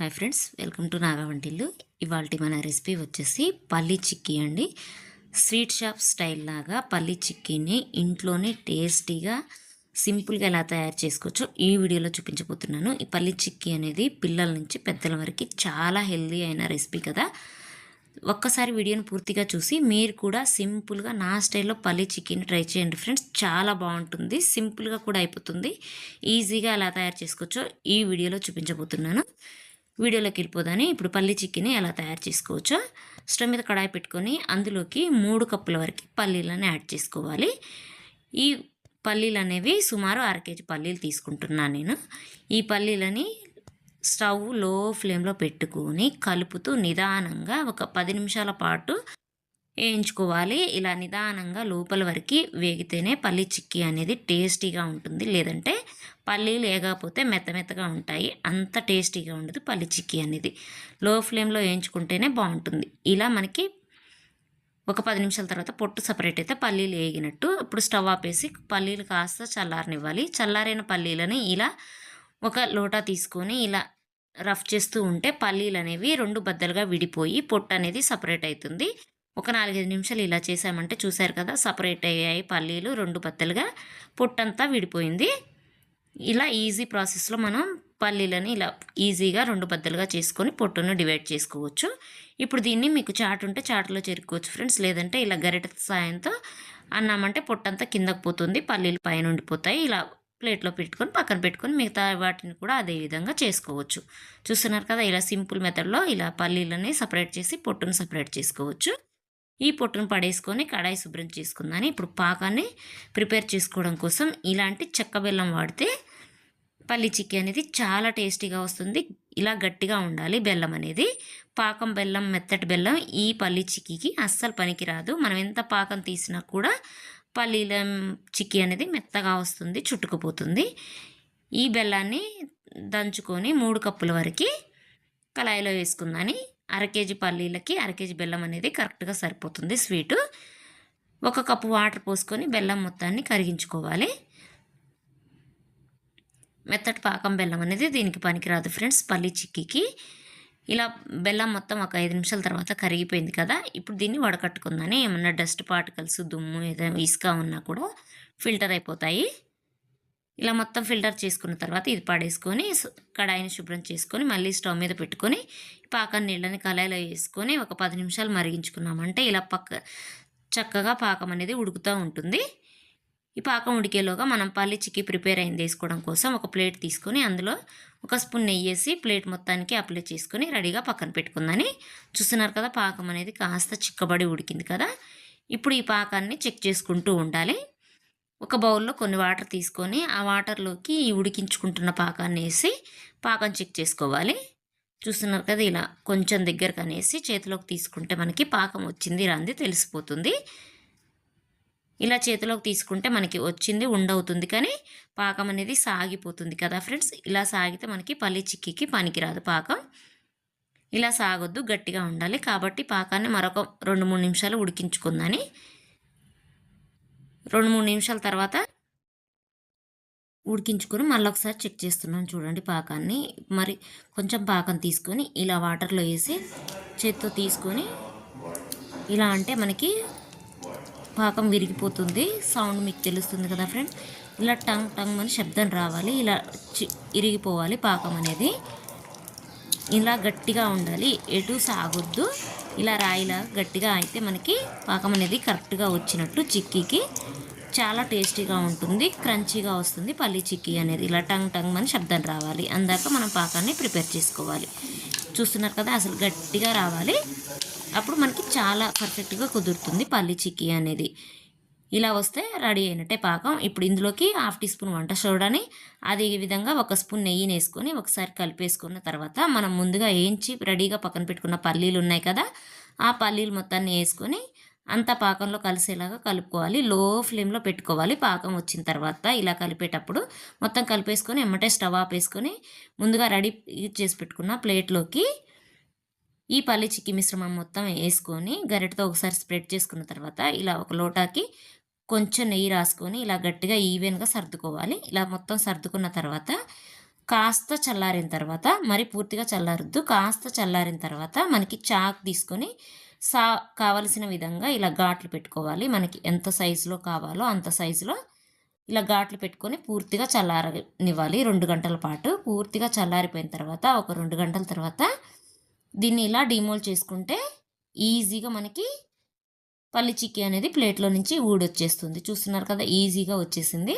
Hi friends welcome to Naga Vantillu. ఇవాళ మన recipe వచ్చేసి పల్లీ చిక్కీ అండి. స్వీట్ షాప్ స్టైల్ లాగా పల్లీ చిక్కీని ఇంట్లోనే టేస్టీగా సింపుల్గా ఎలా తయారు చేసుకోవచ్చో ఈ వీడియోలో చూపించబోతున్నాను. ఈ పల్లీ చిక్కీ అనేది పిల్లల నుంచి పెద్దల వరకు చాలా హెల్దీ అయిన రెసిపీ కదా. ఒక్కసారి వీడియోని పూర్తిగా చూసి మీరు కూడా సింపుల్గా నా స్టైల్లో పల్లీ చికెన్ ట్రై చేయండి ఫ్రెండ్స్. చాలా బాగుంటుంది సింపుల్గా కూడా అయిపోతుంది ఈజీగా ఎలా తయారు చేసుకోవచ్చో ఈ వీడియోలో చూపించబోతున్నాను. వీడియోలోకి వెళ్ళిపోదని. ఇప్పుడు పల్లీ చికెన్ ఎలా తయారు చేసుకోవచ్చో స్టవ్ మీద కడాయి పెట్టుకొని అందులోకి మూడు కప్పుల వరకు పల్లీలను యాడ్ చేసుకోవాలి. ఈ పల్లీలు అనేవి సుమారు అర కేజీ పల్లీలు తీసుకుంటున్నాను నేను. ఈ పల్లీలని స్టవ్లో ఫ్లేమ్లో పెట్టుకొని కలుపుతూ నిదానంగా ఒక పది నిమిషాల పాటు వేయించుకోవాలి. ఇలా నిదానంగా లోపల వరకు వేగితేనే పల్లీ చిక్కీ అనేది టేస్టీగా ఉంటుంది. లేదంటే పల్లీలు వేగకపోతే మెత్త మెత్తగా ఉంటాయి. అంత టేస్టీగా ఉండదు పల్లి చిక్కీ అనేది. లో ఫ్లేమ్లో వేయించుకుంటేనే బాగుంటుంది. ఇలా మనకి ఒక పది నిమిషాల తర్వాత పొట్టు సపరేట్ అయితే పల్లీలు వేగినట్టు ఇప్పుడు స్టవ్ ఆపేసి పల్లీలు కాస్త చల్లారనివ్వాలి. చల్లారైన పల్లీలని ఇలా ఒక లోటా తీసుకొని ఇలా రఫ్ చేస్తూ ఉంటే పల్లీలు అనేవి రెండు బద్దలుగా విడిపోయి పొట్టు అనేది సపరేట్ అవుతుంది. ఒక నాలుగైదు నిమిషాలు ఇలా చేసామంటే చూసారు కదా సపరేట్ అయ్యాయి పల్లీలు రెండు బద్దలుగా పొట్టంతా విడిపోయింది. ఇలా ఈజీ ప్రాసెస్లో మనం పల్లీలని ఇలా ఈజీగా రెండు బద్దలుగా చేసుకొని పొట్టును డివైడ్ చేసుకోవచ్చు. ఇప్పుడు దీన్ని మీకు చాటు ఉంటే చాటులో చేరుకోవచ్చు ఫ్రెండ్స్ లేదంటే ఇలా గరిట సాయంతో అన్నామంటే పొట్టంతా కిందకు పోతుంది పల్లీలు పైన ఉండిపోతాయి. ఇలా ప్లేట్లో పెట్టుకొని పక్కన పెట్టుకొని మిగతా వాటిని కూడా అదే విధంగా చేసుకోవచ్చు. చూస్తున్నారు కదా ఇలా సింపుల్ మెథడ్లో ఇలా పల్లీలని సపరేట్ చేసి పొట్టును సపరేట్ చేసుకోవచ్చు. ఈ పొట్టును పడేసుకొని కడాయి శుభ్రం చేసుకుందాని. ఇప్పుడు పాకాన్ని ప్రిపేర్ చేసుకోవడం కోసం ఇలాంటి చెక్క బెల్లం వాడితే పల్లి చిక్కీ అనేది చాలా టేస్టీగా వస్తుంది. ఇలా గట్టిగా ఉండాలి బెల్లం అనేది. పాకం బెల్లం మెత్తటి బెల్లం ఈ పల్లి చిక్కీకి అస్సలు పనికిరాదు. మనం ఎంత పాకం తీసినా కూడా పల్లీల చిక్కీ అనేది మెత్తగా వస్తుంది చుట్టుకుపోతుంది. ఈ బెల్లాన్ని దంచుకొని మూడు కప్పుల వరకు కళాయిలో వేసుకుందని. అర కేజీ పల్లీలకి అర కేజీ బెల్లం అనేది కరెక్ట్గా సరిపోతుంది స్వీటు. ఒక కప్పు వాటర్ పోసుకొని బెల్లం మొత్తాన్ని కరిగించుకోవాలి. మెత్తటి పాకం బెల్లం అనేది దీనికి పనికిరాదు ఫ్రెండ్స్ పల్లీ చిక్కీకి. ఇలా బెల్లం మొత్తం ఒక ఐదు నిమిషాల తర్వాత కరిగిపోయింది కదా ఇప్పుడు దీన్ని వడకట్టుకుందని. ఏమన్నా డస్ట్ పార్టికల్స్ దుమ్ము ఏదైనా ఇసుక ఉన్నా కూడా ఫిల్టర్ అయిపోతాయి. ఇలా మొత్తం ఫిల్టర్ చేసుకున్న తర్వాత ఇది పడేసుకొని కడాయిని శుభ్రం చేసుకొని మళ్ళీ స్టవ్ మీద పెట్టుకొని పాకం నీళ్ళని కళాయిలో వేసుకొని ఒక పది నిమిషాలు మరిగించుకున్నామంటే ఇలా పక్క చక్కగా పాకం అనేది ఉడుకుతూ ఉంటుంది. ఈ పాకం ఉడికేలోగా మనం పల్లి చిక్కి ప్రిపేర్ అయింది వేసుకోవడం కోసం ఒక ప్లేట్ తీసుకొని అందులో ఒక స్పూన్ నెయ్యి వేసి ప్లేట్ మొత్తానికి అప్లై చేసుకొని రెడీగా పక్కన పెట్టుకుందని చూస్తున్నారు కదా పాకం అనేది కాస్త చిక్కబడి ఉడికింది కదా. ఇప్పుడు ఈ పాకాన్ని చెక్ చేసుకుంటూ ఉండాలి. ఒక బౌల్లో కొన్ని వాటర్ తీసుకొని ఆ వాటర్లోకి ఉడికించుకుంటున్న పాకాన్ని వేసి పాకం చెక్ చేసుకోవాలి. చూస్తున్నారు కదా ఇలా కొంచెం దగ్గరకు అనేసి చేతిలోకి తీసుకుంటే మనకి పాకం వచ్చింది రాంది తెలిసిపోతుంది. ఇలా చేతిలోకి తీసుకుంటే మనకి వచ్చింది ఉండవుతుంది. కానీ పాకం అనేది సాగిపోతుంది కదా ఫ్రెండ్స్. ఇలా సాగితే మనకి పల్లి చిక్కికి పనికిరాదు పాకం. ఇలా సాగొద్దు గట్టిగా ఉండాలి. కాబట్టి పాకాన్ని మరొక రెండు మూడు నిమిషాలు ఉడికించుకుందని రెండు మూడు నిమిషాల తర్వాత ఉడికించుకొని మళ్ళీ ఒకసారి చెక్ చేస్తున్నాను చూడండి పాకాన్ని. మరి కొంచెం పాకం తీసుకొని ఇలా వాటర్లో వేసి చేత్తో తీసుకొని ఇలా అంటే మనకి పాకం విరిగిపోతుంది. సౌండ్ మీకు తెలుస్తుంది కదా ఫ్రెండ్? ఇలా టంగ్ టంగ్ అని శబ్దం రావాలి. ఇలా ఇరిగిపోవాలి పాకం అనేది. ఇలా గట్టిగా ఉండాలి. ఎటు సాగొద్దు. ఇలా రాయిలా గట్టిగా అయితే మనకి పాకం అనేది కరెక్ట్గా వచ్చినట్టు చిక్కీకి చాలా టేస్టీగా ఉంటుంది క్రంచీగా వస్తుంది పల్లి చిక్కీ అనేది. ఇలా టంగ్ టంగ్ అని శబ్దం రావాలి. అందాక మనం పాకాన్ని ప్రిపేర్ చేసుకోవాలి. చూస్తున్నారు కదా అసలు గట్టిగా రావాలి. అప్పుడు మనకి చాలా పర్ఫెక్ట్గా కుదురుతుంది పల్లి చిక్కీ అనేది. ఇలా వస్తే రెడీ అయినట్టే పాకం. ఇప్పుడు ఇందులోకి హాఫ్ టీ స్పూన్ వంట సోడాని అదే విధంగా ఒక స్పూన్ నెయ్యిని వేసుకొని ఒకసారి కలిపేసుకున్న తర్వాత మనం ముందుగా వేయించి రెడీగా పక్కన పెట్టుకున్న పల్లీలు ఉన్నాయి కదా ఆ పల్లీలు మొత్తాన్ని వేసుకొని అంత పాకంలో కలిసేలాగా కలుపుకోవాలి. లో ఫ్లేమ్లో పెట్టుకోవాలి. పాకం వచ్చిన తర్వాత ఇలా కలిపేటప్పుడు మొత్తం కలిపేసుకొని ఎమ్మటే స్టవ్ ఆపేసుకొని ముందుగా రెడీ చేసి పెట్టుకున్న ప్లేట్లోకి ఈ పల్లి చిక్కి మిశ్రమం మొత్తం వేసుకొని గరిటతో ఒకసారి స్ప్రెడ్ చేసుకున్న తర్వాత ఇలా ఒక లోటాకి కొంచెం నెయ్యి రాసుకొని ఇలా గట్టిగా ఈవెన్గా సర్దుకోవాలి. ఇలా మొత్తం సర్దుకున్న తర్వాత కాస్త చల్లారిన తర్వాత మరి పూర్తిగా చల్లారొద్దు. కాస్త చల్లారిన తర్వాత మనకి చాక్ తీసుకొని సా కావలసిన విధంగా ఇలా ఘాట్లు పెట్టుకోవాలి. మనకి ఎంత సైజులో కావాలో అంత సైజులో ఇలా ఘాట్లు పెట్టుకొని పూర్తిగా చల్లారనివ్వాలి రెండు గంటల పాటు. పూర్తిగా చల్లారిపోయిన తర్వాత ఒక రెండు గంటల తర్వాత దీన్ని ఇలా డిమోల్ చేసుకుంటే ఈజీగా మనకి పల్లి చిక్కీ అనేది ప్లేట్లో నుంచి ఊడొచ్చేస్తుంది. చూస్తున్నారు కదా ఈజీగా వచ్చేసింది.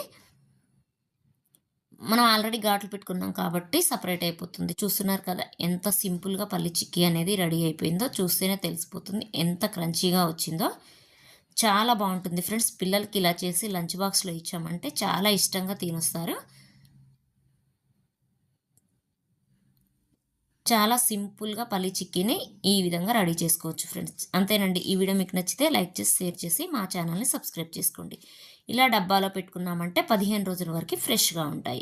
మనం ఆల్రెడీ ఘాట్లు పెట్టుకున్నాం కాబట్టి సపరేట్ అయిపోతుంది. చూస్తున్నారు కదా ఎంత సింపుల్గా పల్లి చిక్కీ అనేది రెడీ అయిపోయిందో చూస్తేనే తెలిసిపోతుంది ఎంత క్రంచీగా వచ్చిందో. చాలా బాగుంటుంది ఫ్రెండ్స్. పిల్లలకి ఇలా చేసి లంచ్ బాక్స్లో ఇచ్చామంటే చాలా ఇష్టంగా తినొస్తారు. చాలా సింపుల్గా పల్లి చిక్కీని ఈ విధంగా రెడీ చేసుకోవచ్చు ఫ్రెండ్స్. అంతేనండి. ఈ వీడియో మీకు నచ్చితే లైక్ చేసి షేర్ చేసి మా ఛానల్ని సబ్స్క్రైబ్ చేసుకోండి. ఇలా డబ్బాలో పెట్టుకున్నామంటే పదిహేను రోజుల వరకు ఫ్రెష్గా ఉంటాయి.